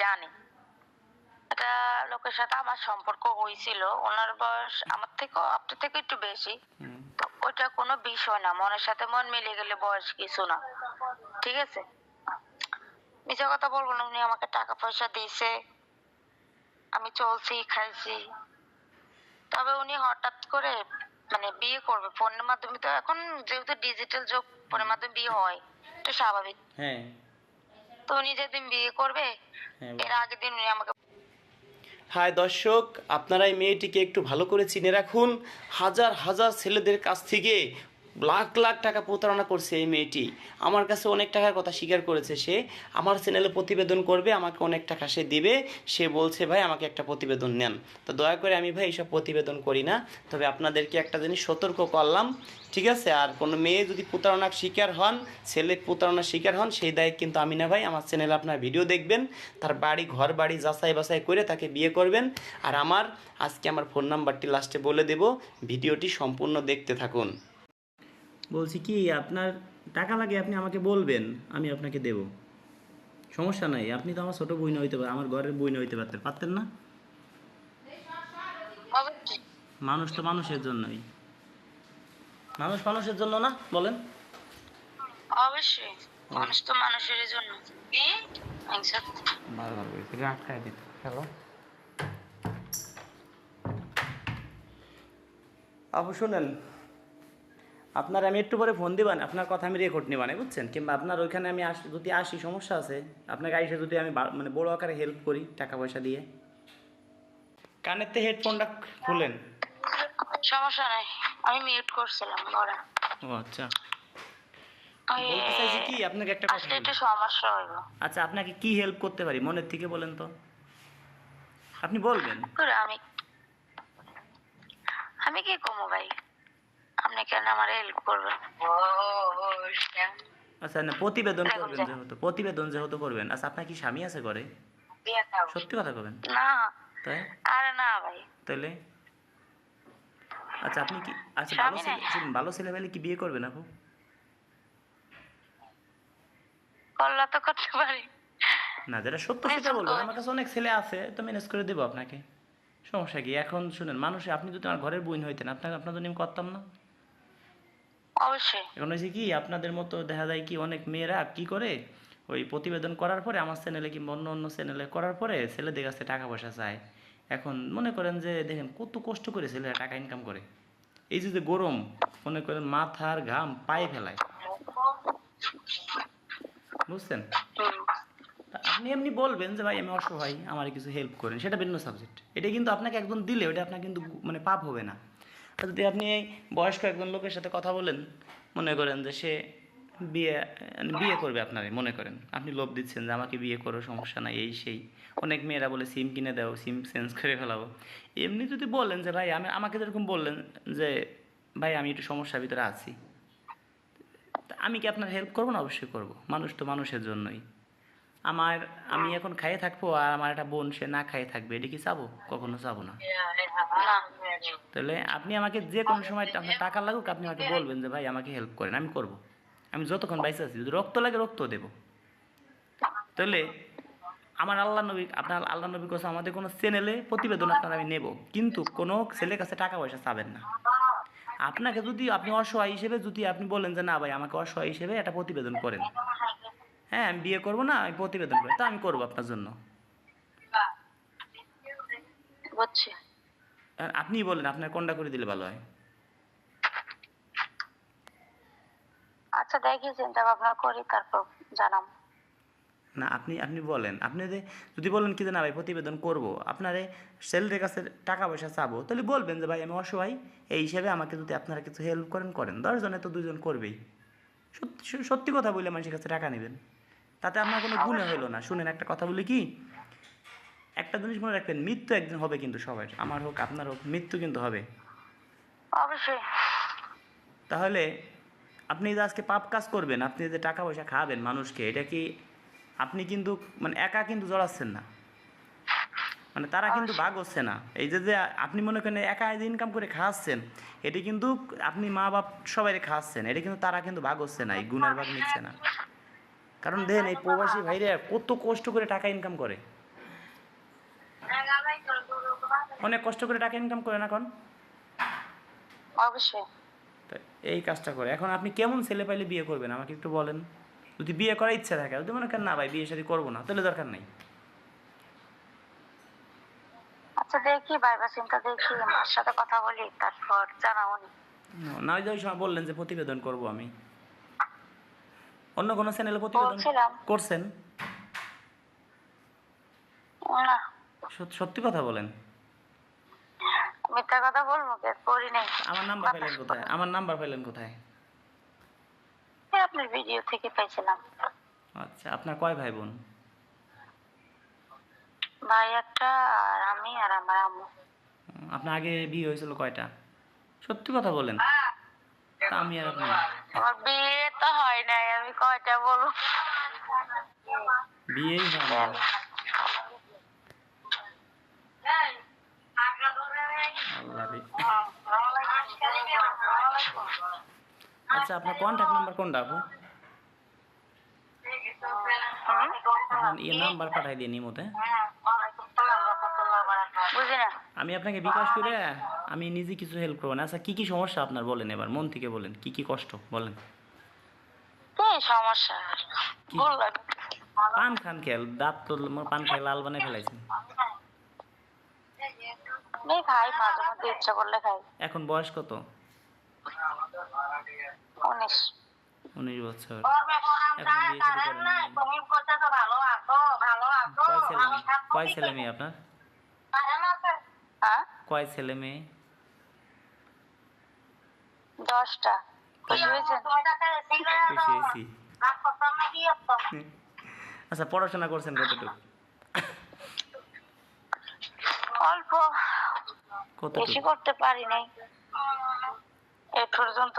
জানি। একটা লোকের সাথে আমার সম্পর্ক হয়েছিল ওনার বয়স আমার থেকেও আপনার থেকে একটু বেশি। তো ওইটা কোনো বিষয় না। মনের সাথে মন মিলে গেলে বয়স কিছু না। ঠিক আছে? মিছা কথা বলব না উনি আমাকে টাকা পয়সা দিয়েছে। আমি চলছি খাইছি। তবে উনি হঠাৎ করে মানে বিয়ে করবে। ফোনের মাধ্যমে তো এখন যেহেতু ডিজিটাল যুগ ফোনের মাধ্যমে বিয়ে হয় এটা স্বাভাবিক। হ্যাঁ। তো উনি যেদিন বিয়ে করবে? হ্যাঁ এর আগের দিন উনি আমাকে হায় দর্শক আপনারা এই মেয়েটিকে একটু ভালো করে চিনে রাখুন। হাজার হাজার ছেলেদের কাছ থেকে লাখ লাখ টাকা প্রতারণা করছে এই মেয়েটি। আমার কাছে অনেক টাকার কথা স্বীকার করেছে সে। আমার চ্যানেলে প্রতিবেদন করবে, আমাকে অনেক টাকা সে দিবে। সে বলছে, ভাই, আমাকে একটা প্রতিবেদন নেন। তো দয়া করে আমি, ভাই, এইসব প্রতিবেদন করি না। তবে আপনাদেরকে একটা জিনিস সতর্ক করলাম, ঠিক আছে? আর কোনো মেয়ে যদি প্রতারণার শিকার হন, ছেলে প্রতারণার শিকার হন, সেই দায় কিন্তু আমি না, ভাই। আমার চ্যানেলে আপনার ভিডিও দেখবেন। তার বাড়ি, ঘর বাড়ি যাচাই বাছাই করে তাকে বিয়ে করবেন। আর আমার, আজকে আমার ফোন নাম্বারটি লাস্টে বলে দেব। ভিডিওটি সম্পূর্ণ দেখতে থাকুন। বলছি কি আপনার টাকা লাগে আপনি আমাকে বলবেন আমি আপনাকে দেব। সমস্যা নাই আপনি তো আমার ছোট বই হইতে পারেন আমার ঘরের বই হইতে পারতেন পারতেন না? মানুষ তো মানুষের জন্যই। মানুষ মানুষের জন্য না বলেন। অবশ্যই মানুষ তো মানুষের জন্য। দিত হ্যালো। আপু শুনেন আপনার আমি একটু পরে ফোন দিবান আপনার কথা আমি রেকর্ড নিবানে বুঝছেন? কিংবা আপনার ওইখানে আমি আস যদি আসি সমস্যা আছে আপনাকে আইসে যদি আমি মানে বড় আকারে হেল্প করি টাকা পয়সা দিয়ে। কানের তে হেডফোনটা খুলেন। সমস্যা নাই আমি মিউট করছিলাম ওরা ও আচ্ছা। ওই, বলতে চাইছি কি আপনাকে একটা কথা একটু সমস্যা আচ্ছা আপনাকে কি হেল্প করতে পারি মনের থেকে বলেন তো? আপনি বলবেন। আমি আমি কি কমো ভাই? আপনি কেন আমার হেল্প করবেন? আচ্ছা না প্রতিবেদন হ্যাঁ, করবেন যেহেতু প্রতিবেদন যেহেতু করবেন। আচ্ছা আপনার কি স্বামী আছে ঘরে? সত্যি কথা না। তাই? আরে না ভাই। তাহলে আচ্ছা আপনি কি আচ্ছা ভালো ছেলে ভালো ছেলে পেলে কি বিয়ে করবেন আপু? করলে তো করতে পারি। না যেটা সত্য সেটা বলবেন। আমার কাছে অনেক ছেলে আছে তো ম্যানেজ করে দেবো আপনাকে। সমস্যা কি? এখন শুনেন মানুষ আপনি যদি আমার ঘরের বইন হইতেন আপনাকে আপনার জন্য আমি করতাম না? এখন হয়েছে কি, আপনাদের মতো দেখা যায় কি অনেক মেয়েরা কি করে, ওই প্রতিবেদন করার পরে, আমার চ্যানেলে কিংবা অন্য অন্য চ্যানেলে করার পরে ছেলেদের কাছে টাকা পয়সা চায়। এখন মনে করেন যে, দেখেন কত কষ্ট করে ছেলেরা টাকা ইনকাম করে। এই যে গরম, মনে করেন মাথার ঘাম পায়ে ফেলায়। বুঝছেন? আপনি এমনি বলবেন যে, ভাই, আমি অসহায়, আমার কিছু হেল্প করেন। সেটা ভিন্ন সাবজেক্ট এটা কিন্তু আপনাকে একজন দিলে, ওটা আপনার কিন্তু মানে পাপ হবে না। যদি আপনি এই বয়স্ক একজন লোকের সাথে কথা বলেন, মনে করেন যে সে বিয়ে মানে বিয়ে করবে আপনারে, মনে করেন। আপনি লোভ দিচ্ছেন যে আমাকে বিয়ে করো, সমস্যা নাই, এই সেই। অনেক মেয়েরা বলে, সিম কিনে দাও, সিম চেঞ্জ করে ফেলাবো এমনি যদি বলেন যে, ভাই, আমি, আমাকে যেরকম বললেন যে, ভাই, আমি একটু সমস্যার ভিতরে আছি। আমি কি আপনার হেল্প করব না? অবশ্যই করব। মানুষ তো মানুষের জন্যই। আমার, আমি এখন খাইয়ে থাকব আর আমার একটা বোন, সে না খাইয়ে থাকবে, এটা কি চাবো? কখনো চাবো না। তাহলে আপনি আমাকে যে কোনো সময় আপনার টাকা লাগুক আপনি আমাকে বলবেন যে ভাই আমাকে হেল্প করেন আমি করব। আমি যতক্ষণ বাইসে আছি যদি রক্ত লাগে রক্ত দেবো। তাহলে আমার আল্লাহ নবী আপনার আল্লাহ নবী কাছে আমাদের কোনো চ্যানেলে প্রতিবেদন আপনার আমি নেব। কিন্তু কোনো ছেলের কাছে টাকা পয়সা চাবেন না। আপনাকে যদি আপনি অসহায় হিসেবে যদি আপনি বলেন যে না ভাই আমাকে অসহায় হিসেবে একটা প্রতিবেদন করেন। হ্যাঁ আমি বিয়ে করব না আমি প্রতিবেদন করি। তা আমি করব আপনার জন্য। আর আপনিই বলেন আপনার কোনটা করে দিলে ভালো হয়? আচ্ছা দেখি চিন্তা ভাবনা করি তারপর জানাম না আপনি আপনি বলেন। আপনি যদি বলেন কি যে না ভাই প্রতিবেদন করব। আপনারে সেলের কাছে টাকা পয়সা চাবো তাহলে বলবেন যে ভাই আমি অসহায়। এই হিসাবে আমাকে যদি আপনারা কিছু হেল্প করেন করেন। দশজনে তো দুজন করবেই। সত্যি সত্যি কথা বলে মানুষের কাছে টাকা নেবেন। তাতে আপনার কোনো গুণে হলো না। শুনেন একটা কথা বলি কি? একটা জিনিস মনে রাখবেন মৃত্যু একদিন হবে কিন্তু সবার। আমার হোক আপনার হোক মৃত্যু কিন্তু হবে। অবশ্যই। তাহলে আপনি যে আজকে পাপ কাজ করবেন আপনি যে টাকা পয়সা খাওয়াবেন মানুষকে এটা কি আপনি কিন্তু মানে একা কিন্তু জড়াচ্ছেন না? মানে তারা কিন্তু ভাগ হচ্ছে না। এই যে যে আপনি মনে করেন একা যে ইনকাম করে খাওয়াচ্ছেন এটি কিন্তু আপনি মা বাপ সবাই খাওয়াচ্ছেন এটা কিন্তু তারা কিন্তু ভাগ হচ্ছে না এই গুণের ভাগ নিচ্ছে না। কারণ দেখেন এই প্রবাসী ভাইরা কত কষ্ট করে টাকা ইনকাম করে। অনেক কষ্ট করে টাকা ইনকাম করেন এখন? অবশ্যই। এই কাজটা করে। এখন আপনি কেমন ছেলে পাইলে বিয়ে করবেন? আমাকে একটু বলেন। যদি বিয়ে করার ইচ্ছা থাকে যদি মনে করেন না ভাই বিয়ে শাদী করব না তাহলে দরকার নেই। আচ্ছা দেখি ভাইবা চিন্তা দেখি। মার সাথে কথা বলি তারপর জানাও না ওই যে ওই সময় বললেন যে প্রতিবেদন করব আমি। অন্য কোনো চ্যানেলে প্রতিবেদন করছেন? সত্যি কথা বলেন। মিথ্যা কথা বলব কে? করি নাই। আমার নাম্বার পাইলেন কোথায়? আমার নাম্বার পাইলেন কোথায়? আপনার ভিডিও থেকে পাইছিলাম। আচ্ছা আপনার কয় ভাই বোন ভাই একটা আর আমি আর আমার আম্মু। আপনার আগে বিয়ে হয়েছিল কয়টা? সত্যি কথা বলেন। আমি আর আপনি আমার বিয়ে তো হয় নাই আমি কয়টা বলব? বিয়েই হয় না আচ্ছা আপনার কন্ট্যাক্ট নাম্বার কোনটা আপু? আপনার ইয়ে নাম্বার পাঠাই আমি আপনাকে বিকাশ করে আমি নিজে কিছু হেল্প করব না। আচ্ছা কি কি সমস্যা আপনার বলেন এবার মন থেকে বলেন কি কি কষ্ট বলেন? সমস্যা? পান খান খেল দাঁত তো পান খেয়ে লাল বানাই ফেলাইছেন। খাই মাঝে মধ্যে ইচ্ছা করলে খাই। এখন বয়স কত? উনিশ। উনিশ বছর। এখন বিয়ে করেন কয় ছেলে মেয়ে? কয় ছেলে মেয়ে আপনার? হ্যাঁ কয় ছেলে মেয়ে? দশটা। খুশি হয়েছেন খুশি হয়েছি। আচ্ছা পড়াশোনা করছেন কতটুকু? অল্প। কতটুকু? বেশি করতে পারি নাই। এ পর্যন্ত।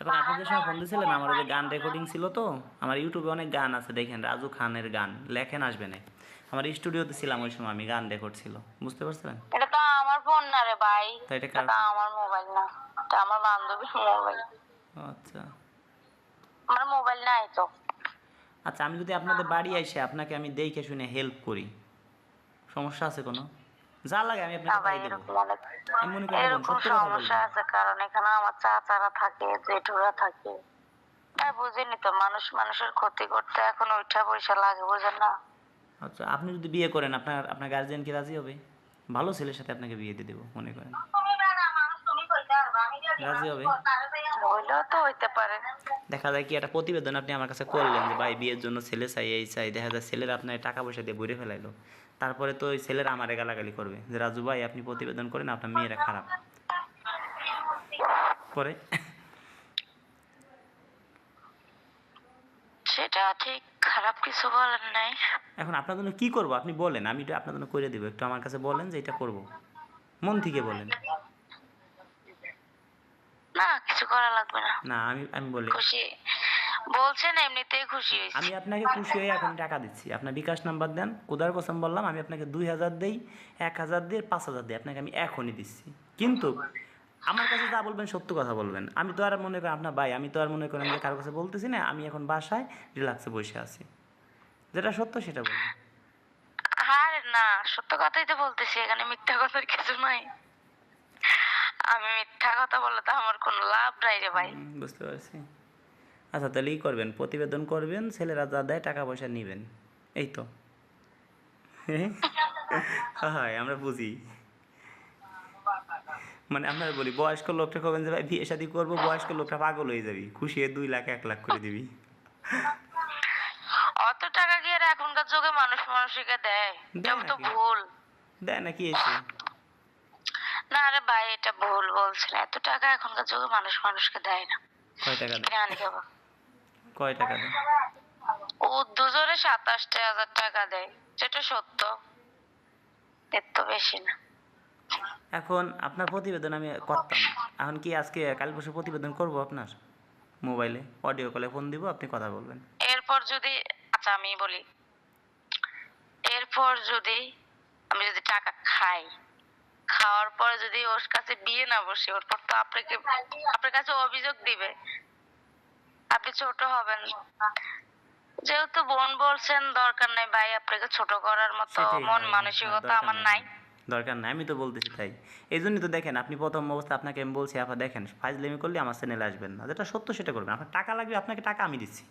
এখন আপনি যে সময় ফোন দিয়েছিলেন আমার ওই গান রেকর্ডিং ছিল তো আমার ইউটিউবে অনেক গান আছে দেখেন রাজু খানের গান লেখেন আসবে না আমার স্টুডিওতে ছিলাম ওই সময় আমি গান রেকর্ড ছিল বুঝতে পারছেন এটা তো আমার ফোন না রে ভাই তো এটা আমার মোবাইল না এটা আমার বান্ধবীর মোবাইল আচ্ছা। আমার মোবাইল নাই তো। আচ্ছা আমি যদি আপনাদের বাড়ি এসে আপনাকে আমি দেখে শুনে হেল্প করি সমস্যা আছে কোনো? যা লাগে আমি আপনাকে দেবো। এরকম অনেক সমস্যা আছে কারণ এখানে আমার চাচারা থাকে জেঠুরা থাকে। তাই বুঝিনি তো মানুষ মানুষের ক্ষতি করতে এখন উঠা পয়সা লাগে বুঝেন না। আচ্ছা আপনি যদি বিয়ে করেন আপনার আপনার গার্জিয়ান কি রাজি হবে? ভালো ছেলের সাথে আপনাকে বিয়ে দিয়ে দেবো মনে করেন। রাজি হবে? হইলেও তো হইতে পারে দেখা যায় কি একটা প্রতিবেদন আপনি আমার কাছে করলেন যে ভাই বিয়ের জন্য ছেলে চাই এই চাই। দেখা যায় ছেলের আপনার টাকা পয়সা দিয়ে বইরে ফেলাইলো। তারপরে তো ওই ছেলের আমারে গালাগালি করবে যে রাজু ভাই আপনি প্রতিবেদন করেন আপনার মেয়েরা খারাপ। পরে? সেটা ঠিক খারাপ কিছু বলেন নাই। এখন আপনার জন্য কি করব? আপনি বলেন আমি এটা আপনার জন্য করে দেবো। একটু আমার কাছে বলেন যে এটা করব। মন থেকে বলেন না কিছু করা লাগবে না। না আমি আমি বলি খুশি। বলছেন এমনিতেই খুশি হয়েছি। আমি আপনাকে খুশি হয়ে এখন টাকা দিচ্ছি। আপনার বিকাশ নাম্বার দেন কোদার কসম বললাম আমি আপনাকে দুই হাজার দেই এক হাজার দিয়ে পাঁচ হাজার দিই আপনাকে আমি এখনই দিচ্ছি। কিন্তু আমার কাছে যা বলবেন সত্য কথা বলবেন। আমি তো আর মনে করেন আপনার ভাই আমি তো আর মনে করেন যে কারোর কাছে বলতেছি না আমি এখন বাসায় রিল্যাক্সে বসে আছি। যেটা সত্য সেটা বলব আরে না সত্য কথাই তো বলতেছি এখানে মিথ্যা কথার কিছু নাই। আমি মিথ্যা কথা বললে তো আমার কোনো লাভ নাই রে ভাই। বুঝতে পারছি। আচ্ছা তাহলে ই করবেন প্রতিবেদন করবেন ছেলেরা যা দেয় টাকা পয়সা নেবেন। এই তো। হয় আমরা বুঝি। মানে আমরা বলি বয়স্ক লোকটা কবেন যে ভাই বিয়ে শাদি করব বয়স্ক লোকটা পাগল হয়ে যাবি। খুশি হয়ে দুই লাখ এক লাখ করে দিবি। অত টাকা কি আর এখনকার যুগে মানুষ মানুষকে দেয়? দেয় তো ভুল। দেয় না কি এসে? না রে ভাই এটা ভুল বলছেন এত টাকা এখনকার যুগে মানুষ মানুষকে দেয় না। কয় টাকা দেয়? কয় টাকা দেয়? ও দুজনে সাতাশটা হাজার টাকা দেয়। যেটা সত্য। এর তো বেশি না। এখন আপনার প্রতিবেদন আমি করতাম। এখন কি আজকে কাল বসে প্রতিবেদন করব আপনার? মোবাইলে অডিও কলে ফোন দিব আপনি কথা বলবেন। এরপর যদি আচ্ছা আমি বলি। এরপর যদি আমি যদি টাকা খাই খাওয়ার পরে যদি ওর কাছে বিয়ে না বসে ওর পর তো আপনাকে আপনার কাছে অভিযোগ দিবে। আপনি ছোট হবেন যেহেতু বোন বলছেন দরকার নাই ভাই আপনাকে ছোট করার মতো মন মানসিকতা আমার নাই। দরকার নাই আমি তো বলতেছি তাই। এই জন্যই তো দেখেন আপনি প্রথম অবস্থা আপনাকে আমি বলছি আপা দেখেন ফাইজলেমি করলে আমার চ্যানেলে আসবেন না। যেটা সত্য সেটা করবেন। আপনার টাকা লাগবে আপনাকে টাকা আমি দিচ্ছি।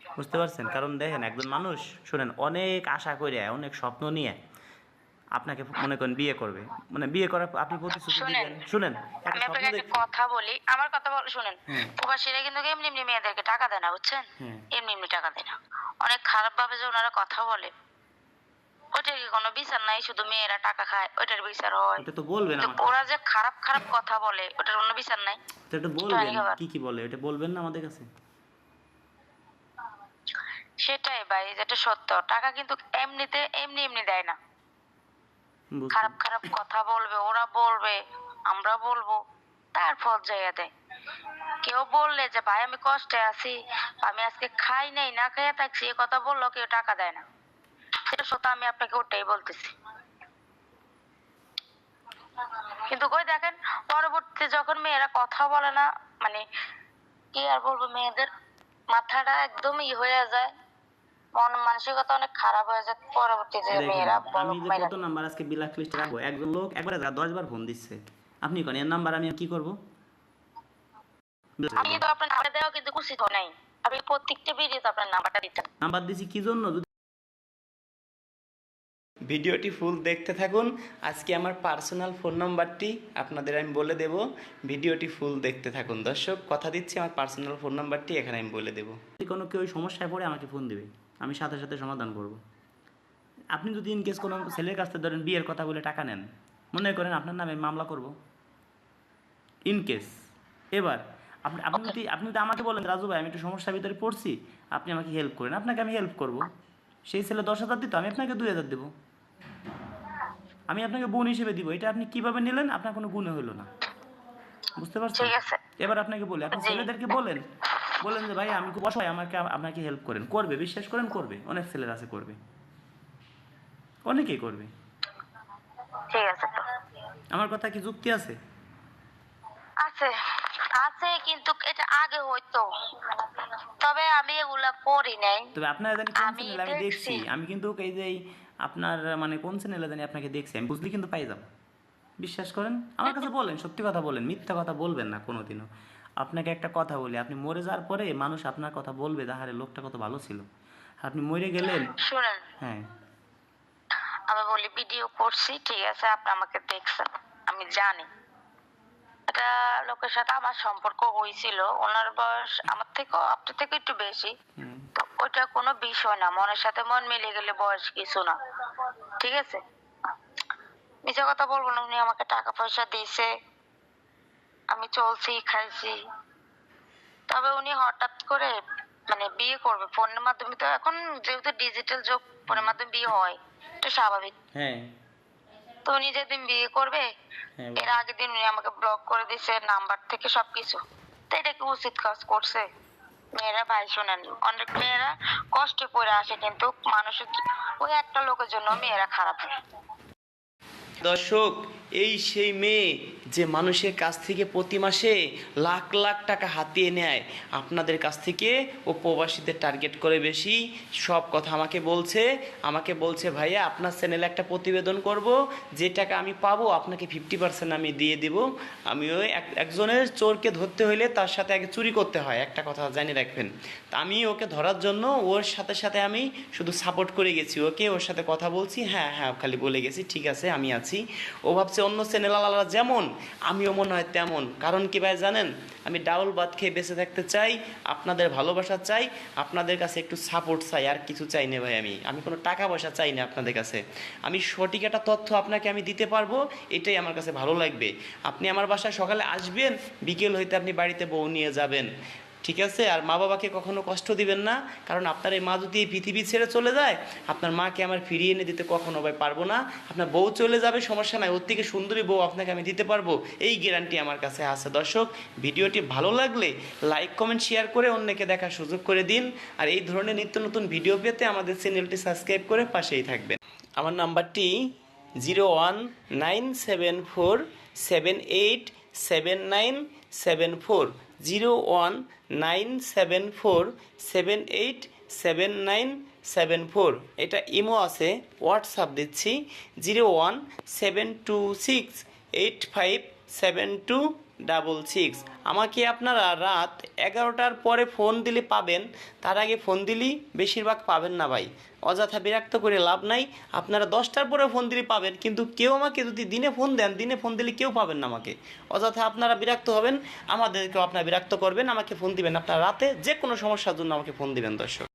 বুঝতে পারছেন? কারণ দেখেন একজন মানুষ শুনেন অনেক আশা করে অনেক স্বপ্ন নিয়ে আপনাকে মনে করেন বিয়ে করবে। মানে বিয়ে করার আপনি প্রতিশ্রুতি শুনেন, আমি আপনাকে একটা কথা বলি আমার কথা বল শুনেন। প্রবাসীরা কিন্তু এমনি এমনি মেয়েদেরকে টাকা দেয় না বুঝছেন? এমনি এমনি টাকা দেয় না। অনেক খারাপ ভাবে যে ওনারা কথা বলে ওইটার কি কোনো বিচার নাই? শুধু মেয়েরা টাকা খায় ওইটার বিচার হয়। ওটা তো বলবেন ওরা যে খারাপ খারাপ কথা বলে ওটার কোনো বিচার নাই। তো এটা বলবেন কি কি বলে? এটা বলবেন না আমাদের কাছে? সেটাই ভাই যেটা সত্য। টাকা কিন্তু এমনিতে এমনি এমনি দেয় না। খারাপ খারাপ কথা বলবে, ওরা বলবে, আমরা বলব, তারপর জায়গা দেয়। কেউ বললে যে, ভাই, আমি কষ্টে আছি, আমি আজকে খাই নাই, না খেয়ে থাকছি, এ কথা বলল কেউ টাকা দেয় না। সেটা সত্য, আমি আপনাকে ওটাই বলতেছি। কিন্তু কই দেখেন, পরবর্তীতে যখন মেয়েরা কথা বলে না মানে কি আর বলব, মেয়েদের মাথাটা একদম ই হয়ে যায়। মন মানসিকতা অনেক খারাপ হয়ে যায় পরবর্তীতে মেয়েরা আমি যে কত নাম্বার আজকে ব্ল্যাক লিস্টে রাখব একজন লোক একবারে দশ বার ফোন দিচ্ছে। আপনি কোন এর নাম্বার আমি কি করব? আমি তো আপনার নাম্বার দেওয়া কিন্তু উচিত নাই। আমি প্রত্যেকটা ভিডিওতে আপনার নাম্বারটা দিতাম নাম্বার দিছি কি জন্য? ভিডিওটি ফুল দেখতে থাকুন। আজকে আমার পার্সোনাল ফোন নাম্বারটি আপনাদের আমি বলে দেব। ভিডিওটি ফুল দেখতে থাকুন। দর্শক কথা দিচ্ছি আমার পার্সোনাল ফোন নাম্বারটি এখানে আমি বলে দেবো। যদি কোনো কেউ সমস্যায় পড়ে আমাকে ফোন দেবে। আমি সাথে সাথে সমাধান করব। আপনি যদি ইন কেস কোনো ছেলের কাছ থেকে ধরেন বিয়ের কথা বলে টাকা নেন মনে করেন আপনার নামে মামলা করব। ইন কেস এবার আপনি আপনি যদি আপনি যদি আমাকে বলেন রাজু ভাই আমি একটু সমস্যার ভিতরে পড়ছি আপনি আমাকে হেল্প করেন আপনাকে আমি হেল্প করব। সেই ছেলে দশ হাজার দিত আমি আপনাকে দুই হাজার দেবো। আমি আপনাকে বোন হিসেবে দিব এটা আপনি কীভাবে নিলেন? আপনার কোনো গুণে হলো না। বুঝতে পারছেন? এবার আপনাকে বলি আপনি। ছেলেদেরকে বলেন বলেন যে ভাই আমি খুব অসহায় আমাকে আপনাকে হেল্প করেন। করবে বিশ্বাস করেন করবে। অনেক ছেলের আছে করবে। অনেকেই করবে। ঠিক আছে তো। আমার কথা কি যুক্তি আছে? আছে। আছে কিন্তু এটা আগে হইতো। তবে আমি এগুলা করি নাই। তবে আপনারা জানি কোন আমি আমি দেখছি। দেখছি। আমি কিন্তু এই যে আপনার মানে কোন চ্যানেলে জানি আপনাকে দেখছি আমি বুঝলি কিন্তু পাই যাব। বিশ্বাস করেন? আমার কাছে বলেন সত্যি কথা বলেন মিথ্যা কথা বলবেন না কোনোদিনও। আপনাকে একটা কথা বলি আপনি মরে যাওয়ার পরে মানুষ আপনার কথা বলবে তাহারে লোকটা কত ভালো ছিল। আপনি মরে গেলেন। শুনেন। হ্যাঁ। আমি বলি ভিডিও করছি ঠিক আছে আপনি আমাকে দেখছেন আমি জানি। এটা লোকের সাথে আমার সম্পর্ক হয়েছিল ওনার বয়স আমার থেকেও আপনার থেকে একটু বেশি। তো ওটা কোনো বিষয় না মনের সাথে মন মিলে গেলে বয়স কিছু না ঠিক আছে? মিথ্যা কথা বলব না উনি আমাকে টাকা পয়সা দিয়েছে। আমি চলছি খাইছি। তবে উনি হঠাৎ করে মানে বিয়ে করবে। ফোনের মাধ্যমে তো এখন যেহেতু ডিজিটাল যুগ ফোনের মাধ্যমে বিয়ে হয় এটা স্বাভাবিক। হ্যাঁ। তো উনি যেদিন বিয়ে করবে হ্যাঁ এর আগের দিন উনি আমাকে ব্লক করে দিছে নাম্বার থেকে সবকিছু। তো এটা কি উচিত কাজ করছে? মেয়েরা ভাই শোনেন অনেক মেয়েরা কষ্টে পড়ে আসে কিন্তু মানুষের ওই একটা লোকের জন্য মেয়েরা খারাপ হয়। দর্শক, এই সেই মেয়ে যে মানুষের কাছ থেকে প্রতি মাসে লাখ লাখ টাকা হাতিয়ে নেয়, আপনাদের কাছ থেকে ও প্রবাসীদের টার্গেট করে বেশি, সব কথা আমাকে বলছে। আমাকে বলছে, ভাইয়া, আপনার চ্যানেলে একটা প্রতিবেদন করব, যে টাকা আমি পাবো, আপনাকে ফিফটি পার্সেন্ট আমি দিয়ে দিব। আমি ওই এক- একজনের চোরকে ধরতে হইলে তার সাথে আগে চুরি করতে হয়, একটা কথা জানিয়ে রাখবেন। তা আমি ওকে ধরার জন্য ওর সাথে সাথে আমি শুধু সাপোর্ট করে গেছি। ওকে ওর সাথে কথা বলছি হ্যাঁ হ্যাঁ খালি বলে গেছি, ঠিক আছে, আমি আছি। ও ভাবছে অন্য চ্যানেল আলাদা, যেমন আমিও মনে হয় তেমন। কারণ কি ভাই জানেন, আমি ডাউল ভাত খেয়ে বেঁচে থাকতে চাই, আপনাদের ভালোবাসা চাই, আপনাদের কাছে একটু সাপোর্ট চাই, আর কিছু চাই না ভাই আমি। আমি কোনো টাকা পয়সা চাই না আপনাদের কাছে। আমি সঠিক একটা তথ্য আপনাকে আমি দিতে পারব, এটাই আমার কাছে ভালো লাগবে। আপনি আমার বাসায় সকালে আসবেন, বিকেল হইতে আপনি বাড়িতে বউ নিয়ে যাবেন। ঠিক আছে? আর মা বাবাকে কখনো কষ্ট দিবেন না, কারণ আপনার এই মা যদি এই পৃথিবী ছেড়ে চলে যায়, আপনার মাকে আমার ফিরিয়ে এনে দিতে কখনো ভাই পারব না। আপনার বউ চলে যাবে, সমস্যা নাই, ওর থেকে সুন্দরী বউ আপনাকে আমি দিতে পারব। এই গ্যারান্টি আমার কাছে আছে। দর্শক, ভিডিওটি ভালো লাগলে লাইক, কমেন্ট, শেয়ার করে অন্যকে দেখার সুযোগ করে দিন। আর এই ধরনের নিত্য নতুন ভিডিও পেতে আমাদের চ্যানেলটি সাবস্ক্রাইব করে পাশেই থাকবেন। আমার নাম্বারটি zero one nine seven four seven eight seven nine seven four. Zero one nine seven four seven eight seven nine seven four এটা ইমো আছে হোয়াটসঅ্যাপ দিচ্ছি zero one seven two six eight five seven two double six. আমাকে আপনারা রাত এগারোটার পরে phone দিলে পাবেন। তার আগে ফোন দিলেই বেশিরভাগ পাবেন না ভাই। অযথা বিরক্ত করে লাভ নাই। আপনারা দশটার পরে ফোন দিলে পাবেন, কিন্তু কেউ আমাকে যদি দিনে ফোন দেন, দিনে ফোন দিলে কেউ পাবেন না আমাকে। অযথা আপনারা বিরক্ত হবেন, আমাদেরকেও আপনারা বিরক্ত করবেন, আমাকে ফোন দিবেন। আপনারা রাতে যে কোনো সমস্যার জন্য আমাকে ফোন দিবেন, দর্শক।